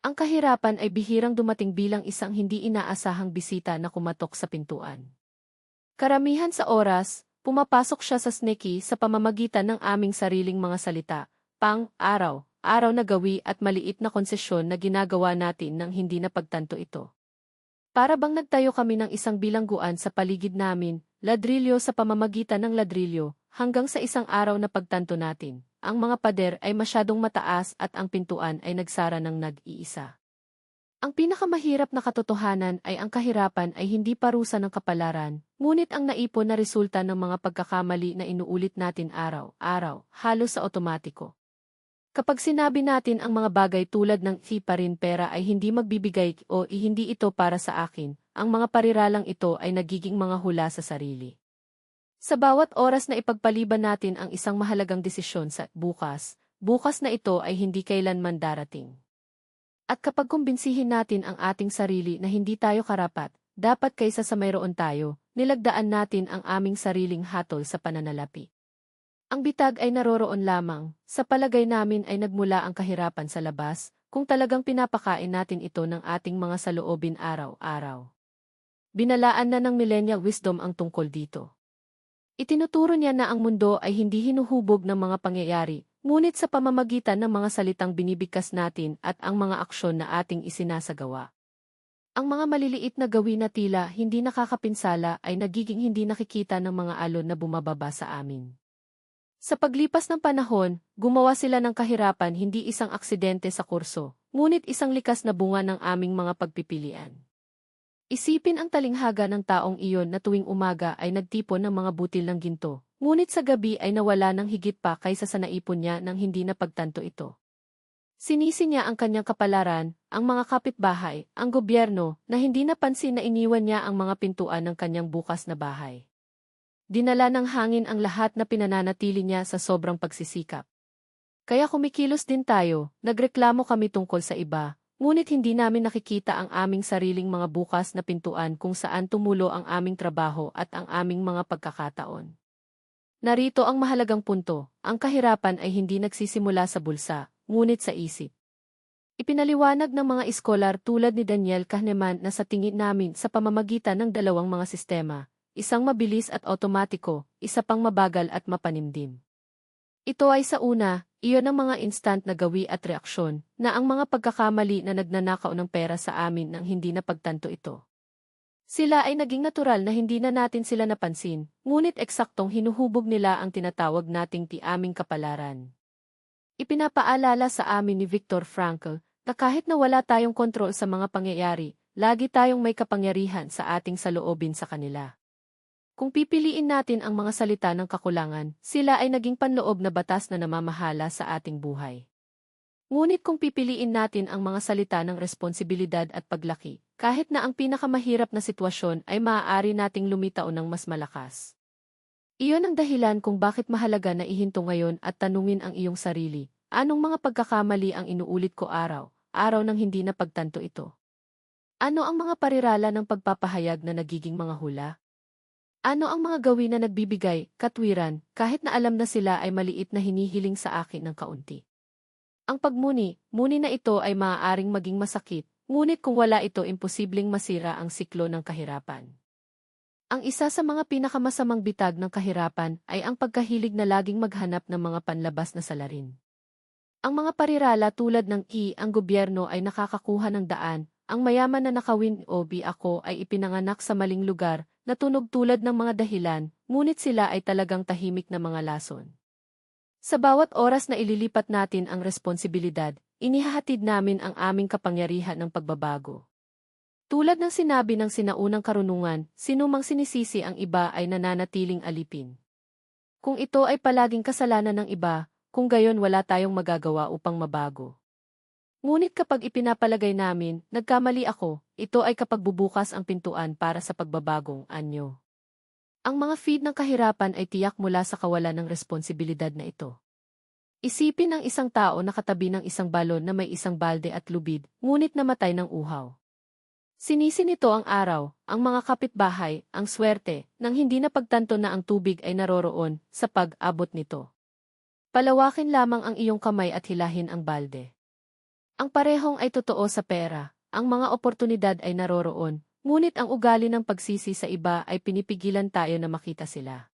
Ang kahirapan ay bihirang dumating bilang isang hindi inaasahang bisita na kumatok sa pintuan. Karamihan sa oras, pumapasok siya sa sneki sa pamamagitan ng aming sariling mga salita, pang, araw, araw na gawi at maliit na konsesyon na ginagawa natin nang hindi napagtanto ito. Para bang nagtayo kami ng isang bilangguan sa paligid namin, ladrilyo sa pamamagitan ng ladrilyo, hanggang sa isang araw na pagtanto natin, ang mga pader ay masyadong mataas at ang pintuan ay nagsara ng nag-iisa. Ang pinakamahirap na katotohanan ay ang kahirapan ay hindi parusa ng kapalaran, ngunit ang naipon na resulta ng mga pagkakamali na inuulit natin araw-araw, halos sa otomatiko. Kapag sinabi natin ang mga bagay tulad ng si pa rin pera ay hindi magbibigay o hindi ito para sa akin, ang mga pariralang ito ay nagiging mga hula sa sarili. Sa bawat oras na ipagpaliban natin ang isang mahalagang desisyon sa bukas, bukas na ito ay hindi kailanman darating. At kapag kumbinsihin natin ang ating sarili na hindi tayo karapat, dapat kaysa sa mayroon tayo, nilagdaan natin ang aming sariling hatol sa pananalapi. Ang bitag ay naroroon lamang, sa palagay namin ay nagmula ang kahirapan sa labas, kung talagang pinapakain natin ito ng ating mga saloobin araw-araw. Binalaan na ng millennial wisdom ang tungkol dito. Itinuturo niya na ang mundo ay hindi hinuhubog ng mga pangyayari, ngunit sa pamamagitan ng mga salitang binibigkas natin at ang mga aksyon na ating isinasagawa. Ang mga maliliit na gawin na tila hindi nakakapinsala ay nagiging hindi nakikita ng mga alon na bumababa sa amin. Sa paglipas ng panahon, gumawa sila ng kahirapan hindi isang aksidente sa kurso, ngunit isang likas na bunga ng aming mga pagpipilian. Isipin ang talinghaga ng taong iyon na tuwing umaga ay nagtipon ng mga butil ng ginto, ngunit sa gabi ay nawala ng higit pa kaysa sa naipon niya nang hindi napagtanto ito. Sinisi niya ang kanyang kapalaran, ang mga kapitbahay, ang gobyerno, na hindi napansin na iniwan niya ang mga pintuan ng kanyang bukas na bahay. Dinala ng hangin ang lahat na pinananatili niya sa sobrang pagsisikap. Kaya kumikilos din tayo, nagreklamo kami tungkol sa iba, Ngunit hindi namin nakikita ang aming sariling mga bukas na pintuan kung saan tumulo ang aming trabaho at ang aming mga pagkakataon. Narito ang mahalagang punto, ang kahirapan ay hindi nagsisimula sa bulsa, ngunit sa isip. Ipinaliwanag ng mga iskolar tulad ni Daniel Kahneman na sa tingin namin sa pamamagitan ng dalawang mga sistema, isang mabilis at otomatiko, isa pang mabagal at mapanimdim. Ito ay sa una, iyon ang mga instant na gawi at reaksyon, na ang mga pagkakamali na nagnanakaw ng pera sa amin nang hindi napagtanto ito. Sila ay naging natural na hindi na natin sila napansin, ngunit eksaktong hinuhubog nila ang tinatawag nating ti aming kapalaran. Ipinapaalala sa amin ni Viktor Frankl na kahit na wala tayong kontrol sa mga pangyayari, lagi tayong may kapangyarihan sa ating saloobin sa kanila. Kung pipiliin natin ang mga salita ng kakulangan, sila ay naging panloob na batas na namamahala sa ating buhay. Ngunit kung pipiliin natin ang mga salita ng responsibilidad at paglaki, kahit na ang pinakamahirap na sitwasyon ay maaari nating lumitaw ng mas malakas. Iyon ang dahilan kung bakit mahalaga na ihinto ngayon at tanungin ang iyong sarili, anong mga pagkakamali ang inuulit ko araw, araw nang hindi na pagtanto ito? Ano ang mga parirala ng pagpapahayag na nagiging mga hula? Ano ang mga gawin na nagbibigay, katwiran, kahit na alam na sila ay maliit na hinihiling sa akin ng kaunti? Ang pagmuni, muni na ito ay maaaring maging masakit, ngunit kung wala ito imposibleng masira ang siklo ng kahirapan. Ang isa sa mga pinakamasamang bitag ng kahirapan ay ang pagkahilig na laging maghanap ng mga panlabas na salarin. Ang mga parirala tulad ng I, ang gobyerno ay nakakakuha ng daan, ang mayaman na nakawin o B ako ay ipinanganak sa maling lugar, natunog tulad ng mga dahilan, ngunit sila ay talagang tahimik na mga lason. Sa bawat oras na ililipat natin ang responsibilidad, inihahatid namin ang aming kapangyarihan ng pagbabago. Tulad ng sinabi ng sinaunang karunungan, sinumang sinisisi ang iba ay nananatiling alipin. Kung ito ay palaging kasalanan ng iba, kung gayon wala tayong magagawa upang mabago. Ngunit kapag ipinapalagay namin, nagkamali ako, ito ay kapag bubukas ang pintuan para sa pagbabagong anyo. Ang mga feed ng kahirapan ay tiyak mula sa kawalan ng responsibilidad na ito. Isipin ang isang tao na katabi ng isang balon na may isang balde at lubid, ngunit namatay ng uhaw. Sinisi nito ang araw, ang mga kapitbahay, ang swerte, nang hindi napagtanto na ang tubig ay naroroon sa pag-abot nito. Palawakin lamang ang iyong kamay at hilahin ang balde. Ang parehong ay totoo sa pera, ang mga oportunidad ay naroroon, ngunit ang ugali ng pagsisi sa iba ay pinipigilan tayo na makita sila.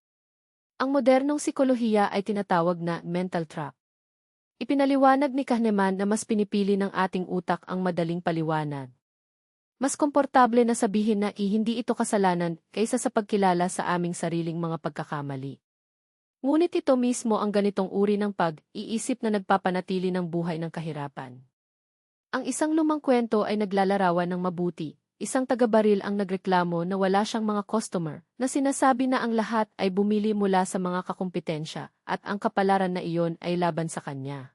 Ang modernong sikolohiya ay tinatawag na mental trap. Ipinaliwanag ni Kahneman na mas pinipili ng ating utak ang madaling paliwanag. Mas komportable na sabihin na hindi ito kasalanan kaysa sa pagkilala sa aming sariling mga pagkakamali. Ngunit ito mismo ang ganitong uri ng pag-iisip na nagpapanatili ng buhay ng kahirapan. Ang isang lumang kwento ay naglalarawan ng mabuti, isang taga-baril ang nagreklamo na wala siyang mga customer, na sinasabi na ang lahat ay bumili mula sa mga kakumpetensya, at ang kapalaran na iyon ay laban sa kanya.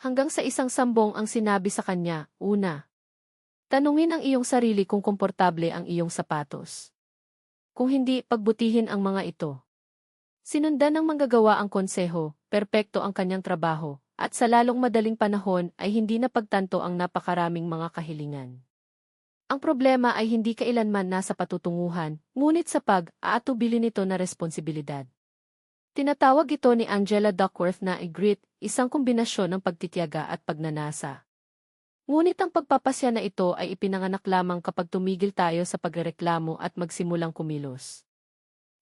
Hanggang sa isang sambong ang sinabi sa kanya, una. Tanungin ang iyong sarili kung komportable ang iyong sapatos. Kung hindi, pagbutihin ang mga ito. Sinundan ng manggagawa ang konseho, perpekto ang kanyang trabaho, at sa lalong madaling panahon ay hindi napagtanto ang napakaraming mga kahilingan. Ang problema ay hindi kailanman nasa patutunguhan, ngunit sa pag-aatubili nito na responsibilidad. Tinatawag ito ni Angela Duckworth na grit, isang kombinasyon ng pagtitiyaga at pagnanasa. Ngunit ang pagpapasya na ito ay ipinanganak lamang kapag tumigil tayo sa pagreklamo at magsimulang kumilos.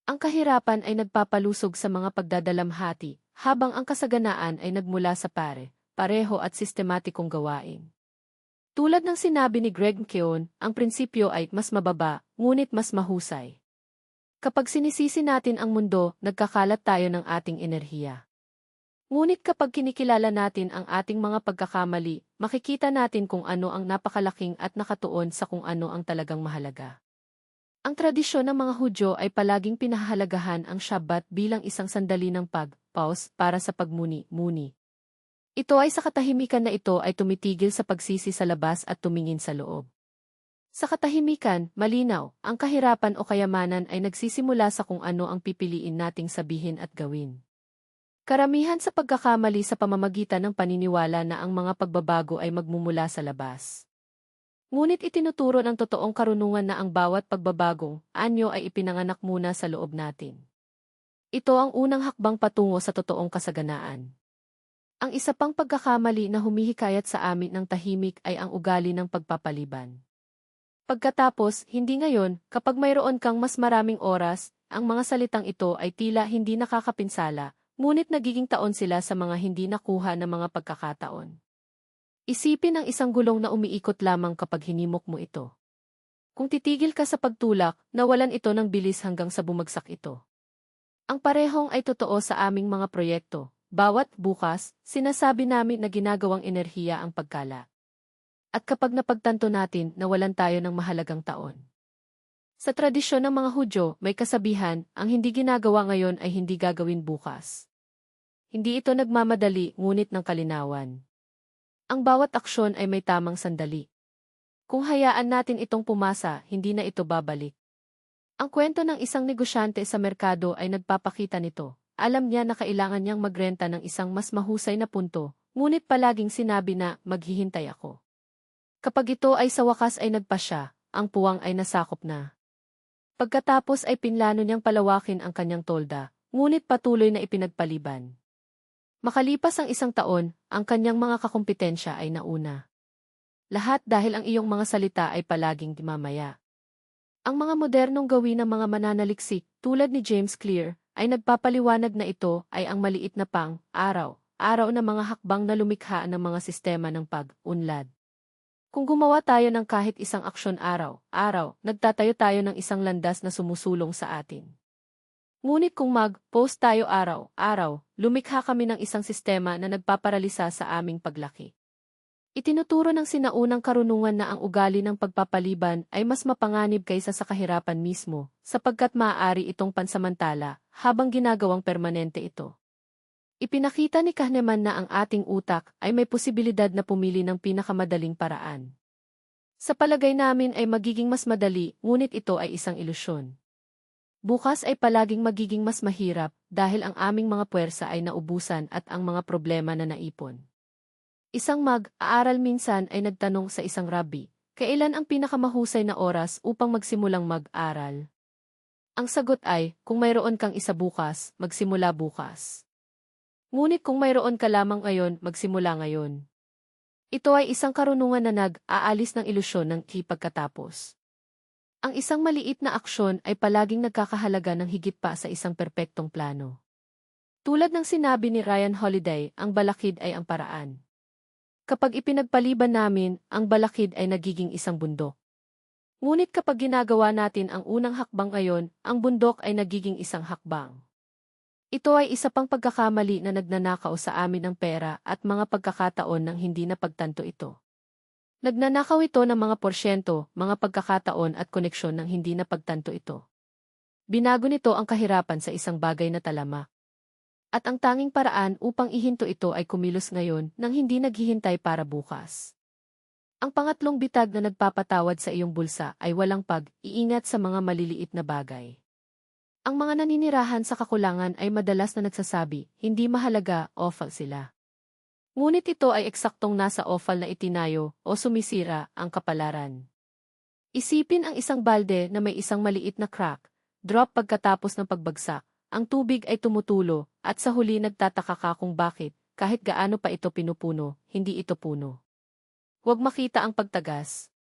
Ang kahirapan ay nagpapalusog sa mga pagdadalamhati, habang ang kasaganaan ay nagmula sa pare, pareho at sistematikong gawain. Tulad ng sinabi ni Greg Keon, ang prinsipyo ay mas mababa, ngunit mas mahusay. Kapag sinisisi natin ang mundo, nagkakalat tayo ng ating enerhiya. Ngunit kapag kinikilala natin ang ating mga pagkakamali, makikita natin kung ano ang napakalaking at nakatuon sa kung ano ang talagang mahalaga. Ang tradisyon ng mga Hudyo ay palaging pinahahalagahan ang Shabbat bilang isang sandali ng pag-pause para sa pagmuni-muni. Ito ay sa katahimikan na ito ay tumitigil sa pagsisi sa labas at tumingin sa loob. Sa katahimikan, malinaw, ang kahirapan o kayamanan ay nagsisimula sa kung ano ang pipiliin nating sabihin at gawin. Karamihan sa pagkakamali sa pamamagitan ng paniniwala na ang mga pagbabago ay magmumula sa labas. Ngunit itinuturo ng totoong karunungan na ang bawat pagbabagong anyo ay ipinanganak muna sa loob natin. Ito ang unang hakbang patungo sa totoong kasaganaan. Ang isa pang pagkakamali na humihikayat sa amin ng tahimik ay ang ugali ng pagpapaliban. Pagkatapos, hindi ngayon, kapag mayroon kang mas maraming oras, ang mga salitang ito ay tila hindi nakakapinsala, ngunit nagiging taon sila sa mga hindi nakuha ng mga pagkakataon. Isipin ang isang gulong na umiikot lamang kapag hinimok mo ito. Kung titigil ka sa pagtulak, nawalan ito ng bilis hanggang sa bumagsak ito. Ang parehong ay totoo sa aming mga proyekto, bawat bukas, sinasabi namin na ginagawang enerhiya ang pagkala. At kapag napagtanto natin na walan tayo ng mahalagang taon. Sa tradisyon ng mga Hudyo, may kasabihan, ang hindi ginagawa ngayon ay hindi gagawin bukas. Hindi ito nagmamadali, ngunit ng kalinawan. Ang bawat aksyon ay may tamang sandali. Kung hayaan natin itong pumasa, hindi na ito babalik. Ang kwento ng isang negosyante sa merkado ay nagpapakita nito. Alam niya na kailangan niyang magrenta ng isang mas mahusay na punto, ngunit palaging sinabi na maghihintay ako. Kapag ito ay sa wakas ay nagpa siya, ang puwang ay nasakop na. Pagkatapos ay pinlano niyang palawakin ang kanyang tolda, ngunit patuloy na ipinagpaliban. Makalipas ang isang taon, ang kanyang mga kakumpetensya ay nauna. Lahat dahil ang iyong mga salita ay palaging dimamaya. Ang mga modernong gawin ng mga mananaliksik, tulad ni James Clear, ay nagpapaliwanag na ito ay ang maliit na pang, araw, araw na mga hakbang na lumikha ng mga sistema ng pag-unlad. Kung gumawa tayo ng kahit isang aksyon araw, araw, nagtatayo tayo ng isang landas na sumusulong sa atin. Ngunit kung mag-post tayo araw, araw, lumikha kami ng isang sistema na nagpaparalisa sa aming paglaki. Itinuturo ng sinaunang karunungan na ang ugali ng pagpapaliban ay mas mapanganib kaysa sa kahirapan mismo, sapagkat maaari itong pansamantala, habang ginagawang permanente ito. Ipinakita ni Kahneman na ang ating utak ay may posibilidad na pumili ng pinakamadaling paraan. Sa palagay namin ay magiging mas madali, ngunit ito ay isang ilusyon. Bukas ay palaging magiging mas mahirap dahil ang aming mga puwersa ay naubusan at ang mga problema na naipon. Isang mag-aaral minsan ay nagtanong sa isang rabbi, kailan ang pinakamahusay na oras upang magsimulang mag-aral? Ang sagot ay, kung mayroon kang isa bukas, magsimula bukas. Ngunit kung mayroon ka lamang ngayon, magsimula ngayon. Ito ay isang karunungan na nag-aalis ng ilusyon ng pagkatapos. Ang isang maliit na aksyon ay palaging nagkakahalaga ng higit pa sa isang perpektong plano. Tulad ng sinabi ni Ryan Holiday, ang balakid ay ang paraan. Kapag ipinagpaliban namin, ang balakid ay nagiging isang bundok. Ngunit kapag ginagawa natin ang unang hakbang ngayon, ang bundok ay nagiging isang hakbang. Ito ay isa pang pagkakamali na nagnanakaw sa amin ng pera at mga pagkakataon ng hindi napagtanto ito. Nagnanakaw ito ng mga porsyento, mga pagkakataon at koneksyon ng hindi napagtanto ito. Binago nito ang kahirapan sa isang bagay na talamak. At ang tanging paraan upang ihinto ito ay kumilos ngayon nang hindi naghihintay para bukas. Ang pangatlong bitag na nagpapatawad sa iyong bulsa ay walang pag-iingat sa mga maliliit na bagay. Ang mga naninirahan sa kakulangan ay madalas na nagsasabi, hindi mahalaga, awful sila. Ngunit ito ay eksaktong nasa awful na itinayo o sumisira ang kapalaran. Isipin ang isang balde na may isang maliit na crack, drop pagkatapos ng pagbagsak, ang tubig ay tumutulo, at sa huli nagtataka ka kung bakit, kahit gaano pa ito pinupuno, hindi ito puno. Huwag makita ang pagtagas.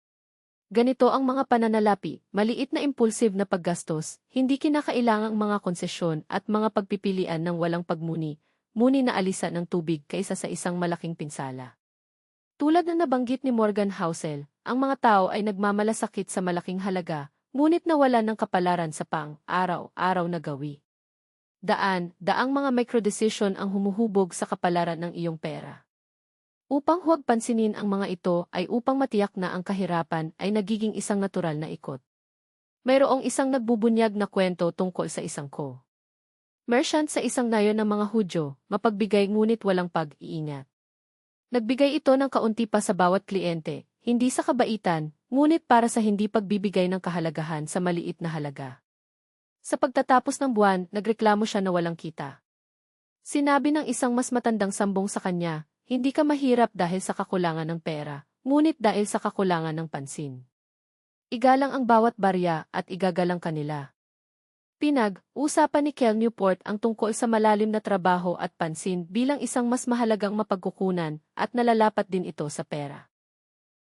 Ganito ang mga pananalapi, maliit na impulsive na paggastos, hindi kinakailangang mga konsesyon at mga pagpipilian ng walang pagmuni, muni na alisan ng tubig kaysa sa isang malaking pinsala. Tulad na nabanggit ni Morgan Housel, ang mga tao ay nagmamalasakit sa malaking halaga, ngunit nawalan ng kapalaran sa pang, araw-araw na gawi. Daan, daang mga microdecision ang humuhubog sa kapalaran ng iyong pera. Upang huwag pansinin ang mga ito ay upang matiyak na ang kahirapan ay nagiging isang natural na ikot. Mayroong isang nagbubunyag na kwento tungkol sa isang ko. Merchant sa isang nayon ng mga Hudyo, mapagbigay ngunit walang pag-iingat. Nagbigay ito ng kaunti pa sa bawat kliyente, hindi sa kabaitan, ngunit para sa hindi pagbibigay ng kahalagahan sa maliit na halaga. Sa pagtatapos ng buwan, nagreklamo siya na walang kita. Sinabi ng isang mas matandang sambong sa kanya, hindi ka mahirap dahil sa kakulangan ng pera, ngunit dahil sa kakulangan ng pansin. Igalang ang bawat barya at igagalang kanila. Pinag-usapan ni Kel Newport ang tungkol sa malalim na trabaho at pansin bilang isang mas mahalagang mapagkukunan at nalalapat din ito sa pera.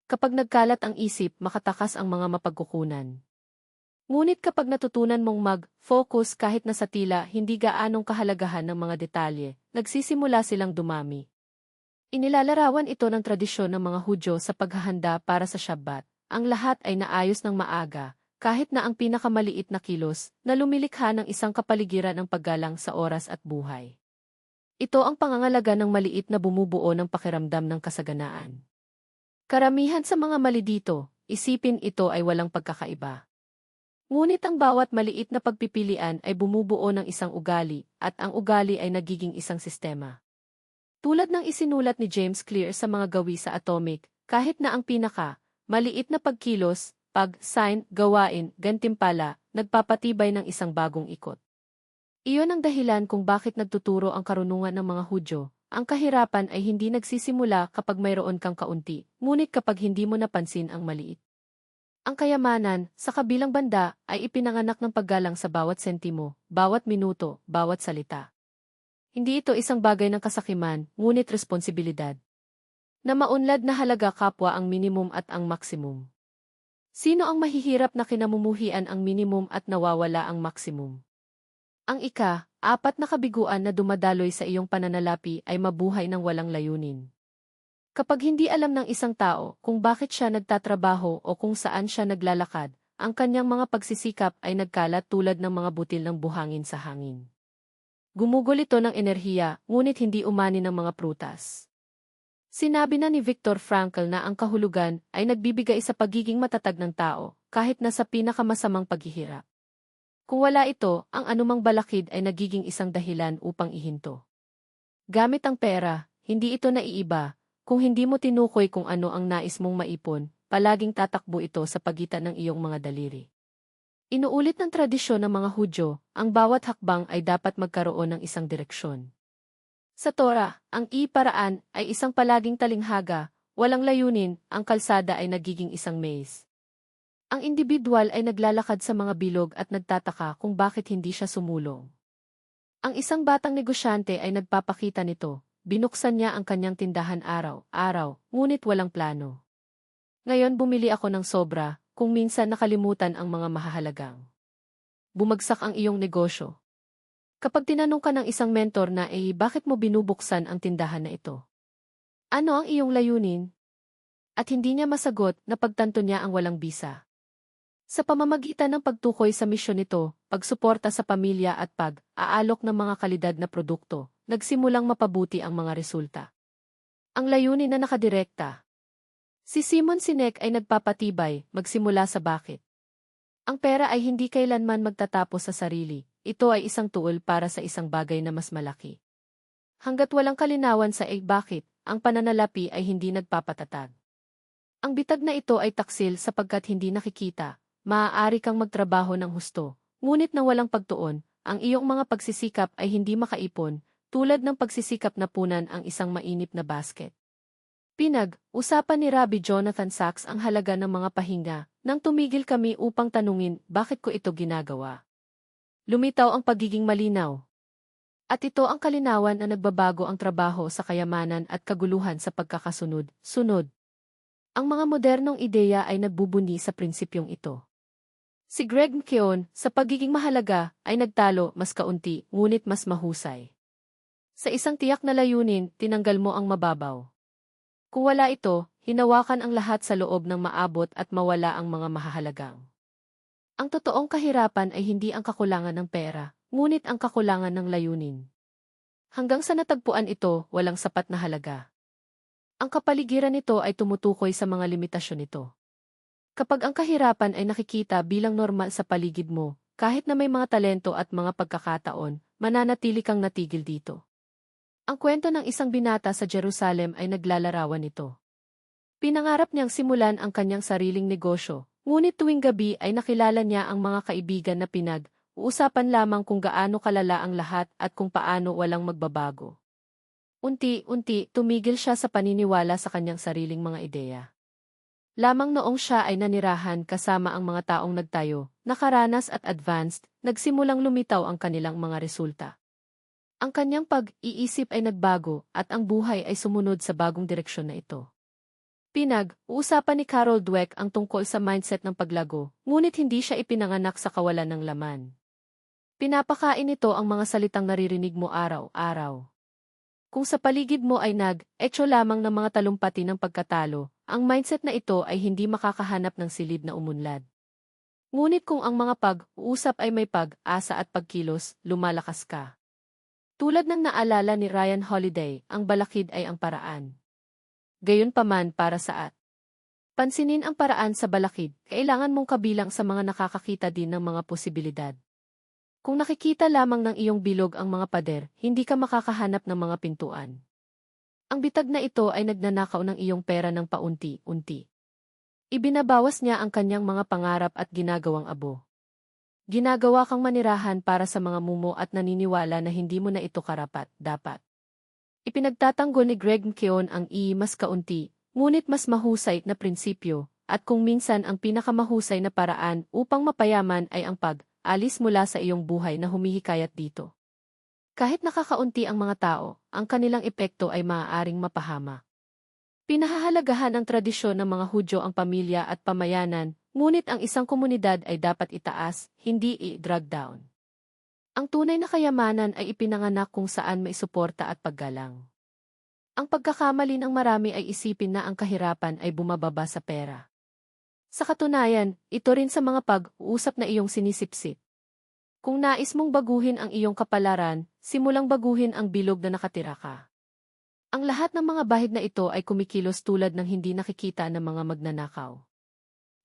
Kapag nagkalat ang isip, makatakas ang mga mapagkukunan. Ngunit kapag natutunan mong mag-focus kahit na sa tila hindi gaanong kahalagahan ng mga detalye, nagsisimula silang dumami. Inilalarawan ito ng tradisyon ng mga Hudyo sa paghahanda para sa Shabbat. Ang lahat ay naayos ng maaga, kahit na ang pinakamaliit na kilos na lumilikha ng isang kapaligiran ng paggalang sa oras at buhay. Ito ang pangangalaga ng maliit na bumubuo ng pakiramdam ng kasaganaan. Karamihan sa mga mali dito, isipin ito ay walang pagkakaiba. Ngunit ang bawat maliit na pagpipilian ay bumubuo ng isang ugali, at ang ugali ay nagiging isang sistema. Tulad ng isinulat ni James Clear sa mga gawi sa atomic, kahit na ang pinaka, maliit na pagkilos, pag-sign, gawain, gantimpala, nagpapatibay ng isang bagong ikot. Iyon ang dahilan kung bakit nagtuturo ang karunungan ng mga Hudyo. Ang kahirapan ay hindi nagsisimula kapag mayroon kang kaunti, ngunit kapag hindi mo napansin ang maliit. Ang kayamanan, sa kabilang banda, ay ipinanganak ng paggalang sa bawat sentimo, bawat minuto, bawat salita. Hindi ito isang bagay ng kasakiman, ngunit responsibilidad. Na maunlad na halaga kapwa ang minimum at ang maximum. Sino ang mahihirap na kinamumuhian ang minimum at nawawala ang maximum? Ang ika, apat na kabiguan na dumadaloy sa iyong pananalapi ay mabuhay ng walang layunin. Kapag hindi alam ng isang tao kung bakit siya nagtatrabaho o kung saan siya naglalakad, ang kanyang mga pagsisikap ay nagkalat tulad ng mga butil ng buhangin sa hangin. Gumugol ito ng enerhiya, ngunit hindi umani ng mga prutas. Sinabi na ni Viktor Frankl na ang kahulugan ay nagbibigay sa pagiging matatag ng tao, kahit na sa pinakamasamang paghihirap. Kung wala ito, ang anumang balakid ay nagiging isang dahilan upang ihinto. Gamit ang pera, hindi ito naiiba, kung hindi mo tinukoy kung ano ang nais mong maipon, palaging tatakbo ito sa pagitan ng iyong mga daliri. Inuulit ng tradisyon ng mga Hudyo, ang bawat hakbang ay dapat magkaroon ng isang direksyon. Sa Torah, ang i-paraan ay isang palaging talinghaga, walang layunin, ang kalsada ay nagiging isang maze. Ang individual ay naglalakad sa mga bilog at nagtataka kung bakit hindi siya sumulong. Ang isang batang negosyante ay nagpapakita nito, binuksan niya ang kanyang tindahan araw-araw, ngunit walang plano. Ngayon bumili ako ng sobra, kung minsan nakalimutan ang mga mahahalagang. Bumagsak ang iyong negosyo. Kapag tinanong ka ng isang mentor na eh bakit mo binubuksan ang tindahan na ito? Ano ang iyong layunin? At hindi niya masagot na pagtanto niya ang walang bisa. Sa pamamagitan ng pagtukoy sa misyon nito, pagsuporta sa pamilya at pag-aalok ng mga kalidad na produkto, nagsimulang mapabuti ang mga resulta. Ang layunin na nakadirekta. Si Simon Sinek ay nagpapatibay, magsimula sa bakit. Ang pera ay hindi kailanman magtatapos sa sarili, ito ay isang tool para sa isang bagay na mas malaki. Hanggat walang kalinawan sa eh bakit, ang pananalapi ay hindi nagpapatatag. Ang bitag na ito ay taksil sapagkat hindi nakikita, maaari kang magtrabaho ng husto, ngunit na walang pagtuon, ang iyong mga pagsisikap ay hindi makaipon, tulad ng pagsisikap na punan ang isang mainip na basket. Pinag-usapan ni Rabbi Jonathan Sachs ang halaga ng mga pahinga, nang tumigil kami upang tanungin bakit ko ito ginagawa. Lumitaw ang pagiging malinaw. At ito ang kalinawan na nagbabago ang trabaho sa kayamanan at kaguluhan sa pagkakasunod, sunod. Ang mga modernong ideya ay nagbubuni sa prinsipyong ito. Si Greg McKeown, sa pagiging mahalaga, ay nagtalo mas kaunti, ngunit mas mahusay. Sa isang tiyak na layunin, tinanggal mo ang mababaw. Kung wala ito, hinawakan ang lahat sa loob ng maabot at mawala ang mga mahahalagang. Ang totoong kahirapan ay hindi ang kakulangan ng pera, ngunit ang kakulangan ng layunin. Hanggang sa natagpuan ito, walang sapat na halaga. Ang kapaligiran nito ay tumutukoy sa mga limitasyon nito. Kapag ang kahirapan ay nakikita bilang normal sa paligid mo, kahit na may mga talento at mga pagkakataon, mananatili kang natigil dito. Ang kwento ng isang binata sa Jerusalem ay naglalarawan nito. Pinangarap niyang simulan ang kanyang sariling negosyo, ngunit tuwing gabi ay nakilala niya ang mga kaibigan na pinag, uusapan lamang kung gaano kalala ang lahat at kung paano walang magbabago. Unti-unti, tumigil siya sa paniniwala sa kanyang sariling mga ideya. Lamang noong siya ay nanirahan kasama ang mga taong nagtayo, nakaranas at advanced, nagsimulang lumitaw ang kanilang mga resulta. Ang kanyang pag-iisip ay nagbago at ang buhay ay sumunod sa bagong direksyon na ito. Pinag-uusapan ni Carol Dweck ang tungkol sa mindset ng paglago, ngunit hindi siya ipinanganak sa kawalan ng laman. Pinapakain nito ang mga salitang naririnig mo araw-araw. Kung sa paligid mo ay nag-echo lamang ng mga talumpati ng pagkatalo, ang mindset na ito ay hindi makakahanap ng silid na umunlad. Ngunit kung ang mga pag-uusap ay may pag-asa at pagkilos, lumalakas ka. Tulad ng naalala ni Ryan Holiday, ang balakid ay ang paraan. Gayunpaman para sa at. Pansinin ang paraan sa balakid, kailangan mong kabilang sa mga nakakakita din ng mga posibilidad. Kung nakikita lamang ng iyong bilog ang mga pader, hindi ka makakahanap ng mga pintuan. Ang bitag na ito ay nagnanakaw ng iyong pera ng paunti-unti. Ibinabawas niya ang kanyang mga pangarap at ginagawang abo. Ginagawa kang manirahan para sa mga mumo at naniniwala na hindi mo na ito karapat, dapat. Ipinagtatanggol ni Greg McKeown ang i mas kaunti, ngunit mas mahusay na prinsipyo, at kung minsan ang pinakamahusay na paraan upang mapayaman ay ang pag-alis mula sa iyong buhay na humihikayat dito. Kahit nakakaunti ang mga tao, ang kanilang epekto ay maaaring mapahama. Pinahahalagahan ng tradisyon ng mga Hudyo ang pamilya at pamayanan, ngunit ang isang komunidad ay dapat itaas, hindi i-drag down. Ang tunay na kayamanan ay ipinanganak kung saan may suporta at paggalang. Ang pagkakamali ng marami ay isipin na ang kahirapan ay bumababa sa pera. Sa katunayan, ito rin sa mga pag-uusap na iyong sinisipsip. Kung nais mong baguhin ang iyong kapalaran, simulang baguhin ang bilog na nakatira ka. Ang lahat ng mga bahid na ito ay kumikilos tulad ng hindi nakikita ng mga magnanakaw.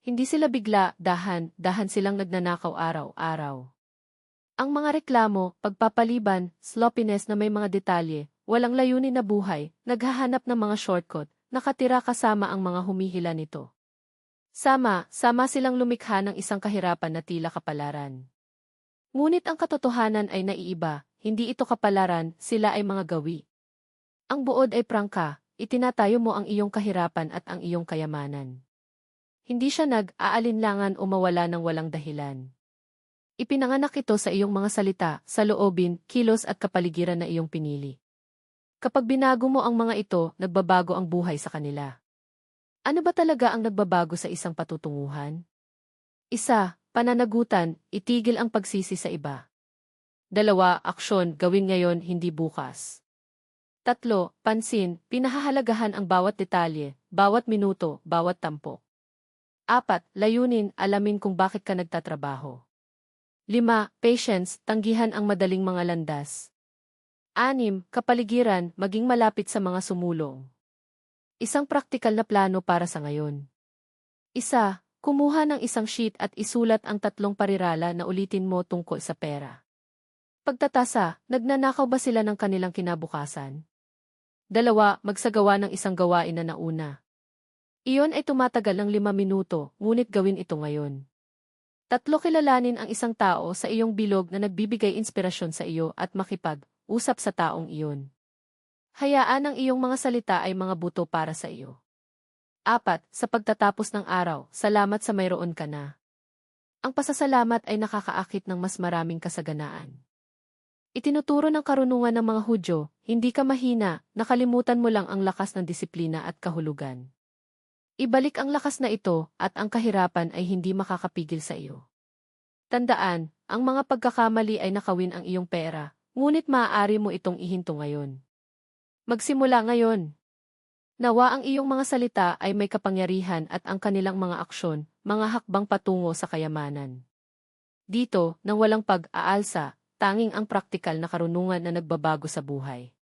Hindi sila bigla, dahan, dahan silang nagnanakaw araw-araw. Ang mga reklamo, pagpapaliban, sloppiness na may mga detalye, walang layunin na buhay, naghahanap ng mga shortcut, nakatira kasama ang mga humihila nito. Sama, sama silang lumikha ng isang kahirapan na tila kapalaran. Ngunit ang katotohanan ay naiiba, hindi ito kapalaran, sila ay mga gawi. Ang buod ay prangka, itinatayo mo ang iyong kahirapan at ang iyong kayamanan. Hindi siya nag-aalinlangan o mawala ng walang dahilan. Ipinanganak ito sa iyong mga salita, sa loobin, kilos at kapaligiran na iyong pinili. Kapag binago mo ang mga ito, nagbabago ang buhay sa kanila. Ano ba talaga ang nagbabago sa isang patutunguhan? Isa, pananagutan, itigil ang pagsisi sa iba. Dalawa, aksyon, gawin ngayon, hindi bukas. Tatlo, pansin, pinahahalagahan ang bawat detalye, bawat minuto, bawat tampok. Apat, layunin, alamin kung bakit ka nagtatrabaho. Lima, patience, tanggihan ang madaling mga landas. Anim, kapaligiran, maging malapit sa mga sumulong. Isang praktikal na plano para sa ngayon. Isa, kumuha ng isang sheet at isulat ang tatlong parirala na ulitin mo tungkol sa pera. Pagtatasa, nagnanakaw ba sila ng kanilang kinabukasan? Dalawa, magsagawa ng isang gawain na nauna. Iyon ay tumatagal ng lima minuto, ngunit gawin ito ngayon. Tatlo, kilalanin ang isang tao sa iyong bilog na nagbibigay inspirasyon sa iyo at makipag-usap sa taong iyon. Hayaan ang iyong mga salita ay mga buto para sa iyo. Apat, sa pagtatapos ng araw, salamat sa mayroon ka na. Ang pasasalamat ay nakakaakit ng mas maraming kasaganaan. Itinuturo ng karunungan ng mga Hudyo, hindi ka mahina, nakalimutan mo lang ang lakas ng disiplina at kahulugan. Ibalik ang lakas na ito at ang kahirapan ay hindi makakapigil sa iyo. Tandaan, ang mga pagkakamali ay nakawin ang iyong pera, ngunit maaari mo itong ihinto ngayon. Magsimula ngayon. Nawa ang iyong mga salita ay may kapangyarihan at ang kanilang mga aksyon, mga hakbang patungo sa kayamanan. Dito, nang walang pag-aalsa, tanging ang praktikal na karunungan na nagbabago sa buhay.